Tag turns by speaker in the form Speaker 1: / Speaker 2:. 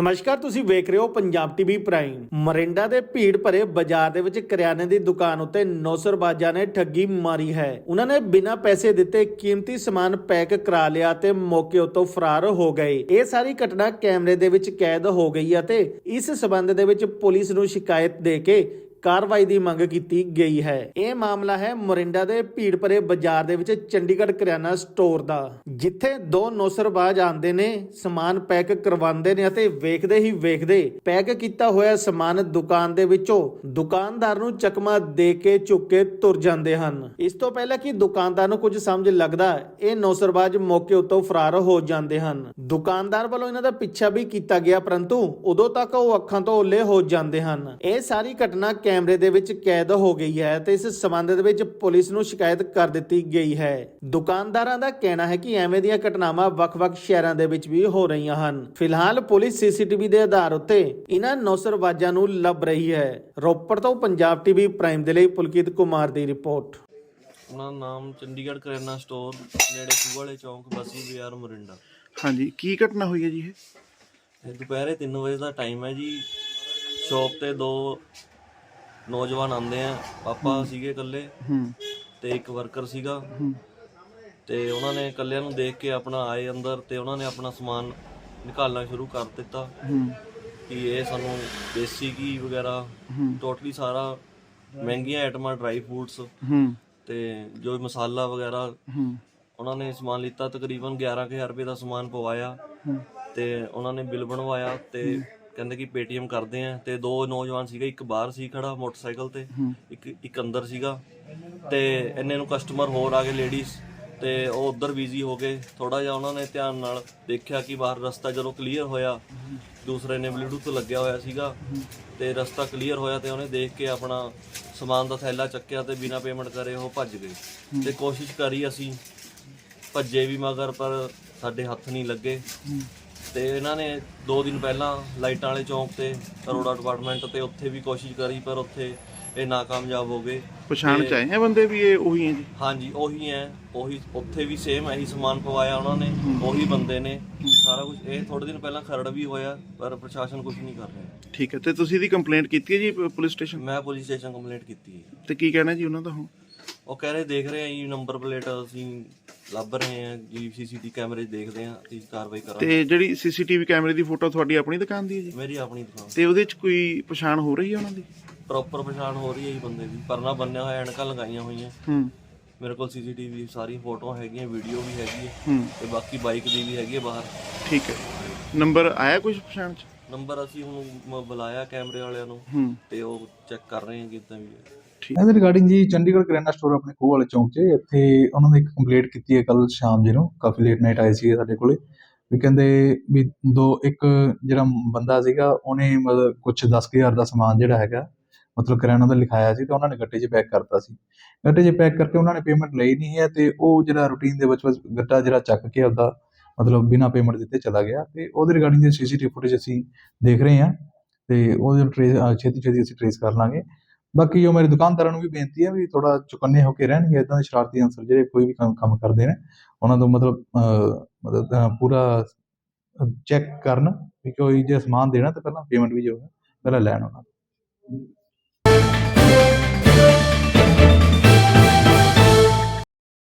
Speaker 1: ਨਮਸਕਾਰ, ਤੁਸੀਂ ਵੇਖ ਰਹੇ ਹੋ ਪੰਜਾਬ ਟੀਵੀ ਪ੍ਰਾਈਮ। ਮਰਿੰਡਾ ਦੇ ਭੀੜ ਭਰੇ ਬਾਜ਼ਾਰ ਦੇ ਵਿੱਚ ਕਰਿਆਨੇ ਦੀ ਦੁਕਾਨ ਉੱਤੇ ਨੌਸਰਬਾਜ਼ਾਂ ਨੇ ਠੱਗੀ ਮਾਰੀ ਹੈ। ਉਹਨਾਂ ਨੇ ਬਿਨਾਂ ਪੈਸੇ ਦਿੱਤੇ ਕੀਮਤੀ ਸਮਾਨ ਪੈਕ ਕਰਾ ਲਿਆ ਤੇ ਮੌਕੇ ਉੱਤੋਂ ਫਰਾਰ ਹੋ ਗਏ। ਇਹ ਸਾਰੀ ਘਟਨਾ ਕੈਮਰੇ ਦੇ ਵਿੱਚ ਕੈਦ ਹੋ ਗਈ ਅਤੇ ਇਸ ਸਬੰਧ ਦੇ ਵਿੱਚ ਪੁਲਿਸ ਨੂੰ ਸ਼ਿਕਾਇਤ ਦੇ ਕੇ ਕਾਰਵਾਈ ਦੀ ਮੰਗ ਕੀਤੀ ਗਈ ਹੈ। ਇਹ ਮਾਮਲਾ ਹੈ ਮੋਰਿੰਡਾ ਦੇ ਭੀੜ ਭਰੇ ਬਾਜ਼ਾਰ ਦੇ ਵਿੱਚ ਚੰਡੀਗੜ੍ਹ ਕਰਿਆਨਾ ਸਟੋਰ ਦਾ, ਜਿੱਥੇ ਦੋ ਨੌਸਰਬਾਜ਼ ਆਉਂਦੇ ਨੇ, ਸਮਾਨ ਪੈਕ ਕਰਵਾਉਂਦੇ ਨੇ ਅਤੇ ਵੇਖਦੇ ਹੀ ਵੇਖਦੇ ਪੈਕ ਕੀਤਾ ਹੋਇਆ ਸਮਾਨ ਦੁਕਾਨ ਦੇ ਵਿੱਚੋਂ ਦੁਕਾਨਦਾਰ ਨੂੰ ਚਕਮਾ ਦੇ ਕੇ ਚੁੱਕ ਕੇ ਤੁਰ ਜਾਂਦੇ ਹਨ। ਇਸ ਤੋਂ ਪਹਿਲਾਂ ਕਿ ਦੁਕਾਨਦਾਰ ਨੂੰ ਕੁਝ ਸਮਝ ਲੱਗਦਾ, ਇਹ ਨੌਸਰਬਾਜ਼ ਮੌਕੇ ਉੱਤੋਂ ਫਰਾਰ ਹੋ ਜਾਂਦੇ ਹਨ। ਦੁਕਾਨਦਾਰ ਵੱਲੋਂ ਇਹਨਾਂ ਦਾ ਪਿੱਛਾ ਵੀ ਕੀਤਾ ਗਿਆ, ਪਰੰਤੂ ਉਦੋਂ ਤੱਕ ਉਹ ਅੱਖਾਂ ਤੋਂ ਓਲੇ ਹੋ ਜਾਂਦੇ ਹਨ। ਇਹ ਸਾਰੀ ਘਟਨਾ ਕੈਮਰੇ ਦੇ ਵਿੱਚ ਕੈਦ ਹੋ ਗਈ ਹੈ ਤੇ ਇਸ ਸਬੰਧ ਦੇ ਵਿੱਚ ਪੁਲਿਸ ਨੂੰ ਸ਼ਿਕਾਇਤ ਕਰ ਦਿੱਤੀ ਗਈ ਹੈ। ਦੁਕਾਨਦਾਰਾਂ ਦਾ ਕਹਿਣਾ ਹੈ ਕਿ ਐਵੇਂ ਦੀਆਂ ਘਟਨਾਵਾਂ ਵੱਖ-ਵੱਖ ਸ਼ਹਿਰਾਂ ਦੇ ਵਿੱਚ ਵੀ ਹੋ ਰਹੀਆਂ ਹਨ। ਫਿਲਹਾਲ ਪੁਲਿਸ ਸੀਸੀਟੀਵੀ ਦੇ ਆਧਾਰ ਉੱਤੇ ਇਹਨਾਂ ਨੌਸਰਵਾਜਾਂ ਨੂੰ ਲੱਭ ਰਹੀ ਹੈ। ਰੋਪੜ ਤੋਂ ਪੰਜਾਬ ਟੀਵੀ ਪ੍ਰਾਈਮ ਦੇ ਲਈ ਪੁਲਕਿਤ ਕੁਮਾਰ ਦੀ ਰਿਪੋਰਟ।
Speaker 2: ਉਹਨਾਂ ਦਾ ਨਾਮ ਚੰਡੀਗੜ੍ਹ ਕਰਿਆਨਾ ਸਟੋਰ ਨੇੜੇ ਖੂਹ ਵਾਲੇ ਚੌਂਕ ਬਸੀ ਬਾਜ਼ਾਰ ਮੋਰਿੰਡਾ।
Speaker 3: ਹਾਂਜੀ ਕੀ ਘਟਨਾ ਹੋਈ ਹੈ ਜੀ ਇਹ?
Speaker 2: ਇਹ ਦੁਪਹਿਰੇ 3 ਵਜੇ ਦਾ ਟਾਈਮ ਹੈ ਜੀ। ਸ਼ੌਪ ਤੇ ਦੋ ਨੌਜਵਾਨ ਆਉਂਦੇ ਆ। ਪਾਪਾ ਸੀਗੇ ਇਕੱਲੇ ਤੇ ਇੱਕ ਵਰਕਰ ਸੀਗਾ। ਤੇ ਉਹਨਾਂ ਨੇ ਇਕੱਲਿਆਂ ਨੂੰ ਦੇਖ ਕੇ ਆਪਣਾ ਆਏ ਅੰਦਰ ਤੇ ਉਹਨਾਂ ਨੇ ਆਪਣਾ ਸਮਾਨ ਨਿਕਾਲਣਾ ਸ਼ੁਰੂ ਕਰ ਦਿੱਤਾ। ਕਿ ਇਹ ਸਾਨੂੰ ਦੇਸੀ ਘੀ ਵਗੈਰਾ ਟੋਟਲੀ ਸਾਰਾ ਮਹਿੰਗੀਆਂ ਆਈਟਮਾਂ ਡਰਾਈ
Speaker 3: ਹੂੰ।
Speaker 2: ਤੇ ਜੋ ਮਸਾਲਾ ਵਗੈਰਾ ਉਹਨਾਂ ਨੇ ਸਮਾਨ ਲਿੱਤਾ। ਤਕਰੀਬਨ 11000 ਰੁਪਏ ਦਾ ਸਮਾਨ ਪਵਾਇਆ ਤੇ ਉਹਨਾਂ ਨੇ ਬਿੱਲ ਬਣਵਾਇਆ ਤੇ ਕਹਿੰਦੇ ਕਿ ਪੇਟੀਐਮ ਕਰਦੇ ਆ ਤੇ ਦੋ ਨੌਜਵਾਨ ਸੀਗੇ, ਇੱਕ ਬਾਹਰ ਸੀ ਖੜਾ ਮੋਟਰਸਾਈਕਲ ਤੇ, ਇੱਕ ਇੱਕ ਅੰਦਰ ਸੀਗਾ ਤੇ ਇੰਨੇ ਨੂੰ ਕਸਟਮਰ ਹੋਰ ਆ ਗਏ ਲੇਡੀਜ਼ ਤੇ ਉਹ ਉਧਰ ਬਿਜ਼ੀ ਹੋ ਗਏ। ਥੋੜਾ ਜਿਹਾ ਉਹਨਾਂ ਨੇ ਧਿਆਨ ਨਾਲ ਦੇਖਿਆ ਕਿ ਬਾਹਰ ਰਸਤਾ ਜਦੋਂ ਕਲੀਅਰ ਹੋਇਆ, ਦੂਸਰੇ ਨੇ ਬਲੂਟੂਥ ਲੱਗਿਆ ਹੋਇਆ ਸੀਗਾ ਤੇ ਰਸਤਾ ਕਲੀਅਰ ਹੋਇਆ ਤੇ ਉਹਨੇ ਦੇਖ ਕੇ ਆਪਣਾ ਸਮਾਨ ਦਾ ਥੈਲਾ ਚੱਕਿਆ ਤੇ ਬਿਨਾਂ ਪੇਮੈਂਟ ਕਰੇ ਉਹ ਭੱਜ ਗਏ। ਤੇ ਕੋਸ਼ਿਸ਼ ਕਰੀ ਅਸੀਂ, ਭੱਜੇ ਵੀ ਮਗਰ ਪਰ ਸਾਡੇ ਹੱਥ ਨਹੀਂ ਲੱਗੇ। ਤੇ ਇਹਨਾਂ ਨੇ 2 ਦਿਨ ਪਹਿਲਾਂ ਲਾਈਟਾਂ ਵਾਲੇ ਚੌਂਕ ਤੇ ਅਰੋੜਾ ਡਿਪਾਰਟਮੈਂਟ ਤੇ ਉੱਥੇ ਵੀ ਕੋਸ਼ਿਸ਼ ਕਰੀ ਪਰ ਉੱਥੇ ਇਹ ਨਾਕਾਮਯਾਬ ਹੋ ਗਏ।
Speaker 3: ਪਛਾਣ ਚ ਆਏ ਹੈ ਬੰਦੇ ਵੀ ਇਹ ਉਹੀ ਹੈ ਜੀ?
Speaker 2: ਹਾਂਜੀ ਉਹੀ ਹੈ। ਉਹੀ ਉੱਥੇ ਵੀ ਸੇਮ ਇਹੀ ਸਮਾਨ ਪਵਾਇਆ ਉਹਨਾਂ ਨੇ ਉਹੀ ਬੰਦੇ ਨੇ। ਸਾਰਾ ਕੁਝ ਇਹ ਥੋੜੇ ਦਿਨ ਪਹਿਲਾਂ ਖਰੜ ਵੀ ਹੋਇਆ ਪਰ ਪ੍ਰਸ਼ਾਸਨ ਕੁਝ ਨਹੀਂ ਕਰ ਰਿਹਾ।
Speaker 3: ਠੀਕ ਹੈ ਤੇ ਤੁਸੀਂ ਇਹਦੀ ਕੰਪਲੇਂਟ ਕੀਤੀ ਹੈ ਜੀ ਪ- ਪੁਲਿਸ ਸਟੇਸ਼ਨ
Speaker 2: ਮੈਂ ਪੁਲਿਸ ਸਟੇਸ਼ਨ ਕੰਪਲੇਂਟ ਕੀਤੀ ਹੈ।
Speaker 3: ਤੇ ਕੀ ਕਹਿਣਾ ਜੀ ਉਹਨਾਂ ਦਾ ਹੁਣ?
Speaker 2: ਉਹ ਕਹਿ ਰਹੇ ਦੇਖ ਰਹੇ ਆ ਜੀ ਨੰਬਰ ਪਲੇਟ ਅਸੀਂ ਲੱਭ ਰਹੇ ਆ ਜੀ ਸੀਸੀਟੀ ਕੈਮਰੇ ਦੇਖਦੇ ਆ ਅਸੀਂ ਕਾਰਵਾਈ ਕਰਾਂਗੇ।
Speaker 3: ਤੇ ਜਿਹੜੀ ਸੀਸੀਟੀਵੀ ਕੈਮਰੇ ਦੀ ਫੋਟੋ ਤੁਹਾਡੀ ਆਪਣੀ ਦੁਕਾਨ ਦੀ ਹੈ ਜੀ?
Speaker 2: ਮੇਰੀ ਆਪਣੀ ਦੁਕਾਨ।
Speaker 3: ਤੇ ਉਹਦੇ ਚ ਕੋਈ ਪਛਾਣ ਹੋ ਰਹੀ ਹੈ ਉਹਨਾਂ ਦੀ?
Speaker 2: ਪ੍ਰੋਪਰ ਪਛਾਣ ਹੋ ਰਹੀ ਹੈ ਜੀ ਬੰਦੇ ਦੀ ਪਰਨਾ ਬੰਨਿਆ ਹੋਇਆ ਐਨਕਾਂ ਲਗਾਈਆਂ ਹੋਈਆਂ।
Speaker 3: ਹੂੰ।
Speaker 2: ਮੇਰੇ ਕੋਲ ਸੀਸੀਟੀਵੀ ਸਾਰੀਆਂ ਫੋਟੋਆਂ ਹੈਗੀਆਂ ਵੀਡੀਓ ਵੀ ਹੈਗੀ ਹੈ।
Speaker 3: ਹੂੰ।
Speaker 2: ਤੇ ਬਾਕੀ ਬਾਈਕ ਦੀ ਵੀ ਹੈਗੀ ਹੈ ਬਾਹਰ।
Speaker 3: ਠੀਕ ਹੈ। ਨੰਬਰ ਆਇਆ ਕੁਝ ਪਛਾਣ ਚ?
Speaker 2: ਨੰਬਰ ਅਸੀਂ ਹੁਣ ਮ- ਬੁਲਾਇਆ ਕੈਮਰੇ ਵਾਲਿਆਂ ਨੂੰ।
Speaker 3: ਹੂੰ।
Speaker 2: ਤੇ ਉਹ ਚੈੱਕ ਕਰ ਰਹੇ ਆ ਕਿਦਾਂ ਵੀ ਹੈ।
Speaker 4: ਇਹਦੇ ਰਿਗਾਰਡਿੰਗ ਜੀ ਚੰਡੀਗੜ੍ਹ ਕਰਿਆਨਾ ਸਟੋਰ ਆਪਣੇ ਖੂਹ ਵਾਲੇ ਚੌਂਕ 'ਚ, ਇੱਥੇ ਉਹਨਾਂ ਨੇ ਇੱਕ ਕੰਪਲੀਟ ਕੀਤੀ ਹੈ ਕੱਲ ਸ਼ਾਮ ਜੀ ਕਾਫੀ ਲੇਟ ਨਾਈਟ ਆਏ ਸੀ ਸਾਡੇ ਕੋਲੇ। ਵੀ ਕਹਿੰਦੇ ਵੀ ਦੋ, ਇੱਕ ਜਿਹੜਾ ਬੰਦਾ ਸੀਗਾ, ਉਹਨੇ ਮਤਲਬ ਕੁਝ 10000 ਦਾ ਸਮਾਨ ਜਿਹੜਾ ਹੈਗਾ, ਮਤਲਬ ਕਰਿਆਨਾ ਦਾ ਲਿਖਾਇਆ ਸੀ ਤੇ ਉਹਨਾਂ ਨੇ ਗੱਟੇ 'ਚ ਪੈਕ ਕਰਤਾ ਸੀ। ਗੱਟੇ 'ਚ ਪੈਕ ਕਰਕੇ ਉਹਨਾਂ ਨੇ ਪੇਮੈਂਟ ਲਈ ਨਹੀਂ ਹੈ ਤੇ ਉਹ ਜਿਹੜਾ ਰੂਟੀਨ ਦੇ ਵਿੱਚ ਗੱਟਾ ਜਿਹੜਾ ਚੱਕ ਕੇ ਆਪਦਾ ਮਤਲਬ ਬਿਨਾਂ ਪੇਮੈਂਟ ਦਿੱਤੇ ਚਲਾ ਗਿਆ ਤੇ ਉਹਦੇ ਰਿਗਾਰਡਿੰਗ ਦੀ ਸੀਸੀਟੀਵੀ ਫੁਟੇਜ ਅਸੀਂ ਦੇਖ ਰਹੇ ਹਾਂ ਤੇ ਉਹਦੇ ਟ੍ਰੇਸ ਛੇਤੀ ਛੇਤੀ ਅਸੀਂ ਟ੍ਰੇਸ ਕਰ ਲਾਂਗੇ। ਬਾਕੀ ਜੋ ਮੇਰੇ ਦੁਕਾਨਦਾਰਾਂ ਨੂੰ ਵੀ ਬੇਨਤੀ ਹੈ ਵੀ ਥੋੜਾ ਚੁਕੰਨੇ ਹੋ ਕੇ ਰਹਿਣਗੇ ਇਦਾਂ ਦੇ ਸ਼ਰਾਰਤੀ ਅਨਸਰ ਜਿਹੜੇ ਕੋਈ ਵੀ ਕੰਮ ਕੰਮ ਕਰਦੇ ਨੇ, ਉਹਨਾਂ ਤੋਂ ਮਤਲਬ ਮਤਲਬ ਪੂਰਾ ਚੈੱਕ ਕਰਨ ਵੀ ਕੋਈ ਜੇ ਸਮਾਨ ਦੇਣਾ ਤਾਂ ਪਹਿਲਾਂ ਪੇਮੈਂਟ ਵੀ ਜੋ ਹੈ, ਪਹਿਲਾਂ ਲੈਣ ਉਹਨਾਂ ਤੋਂ।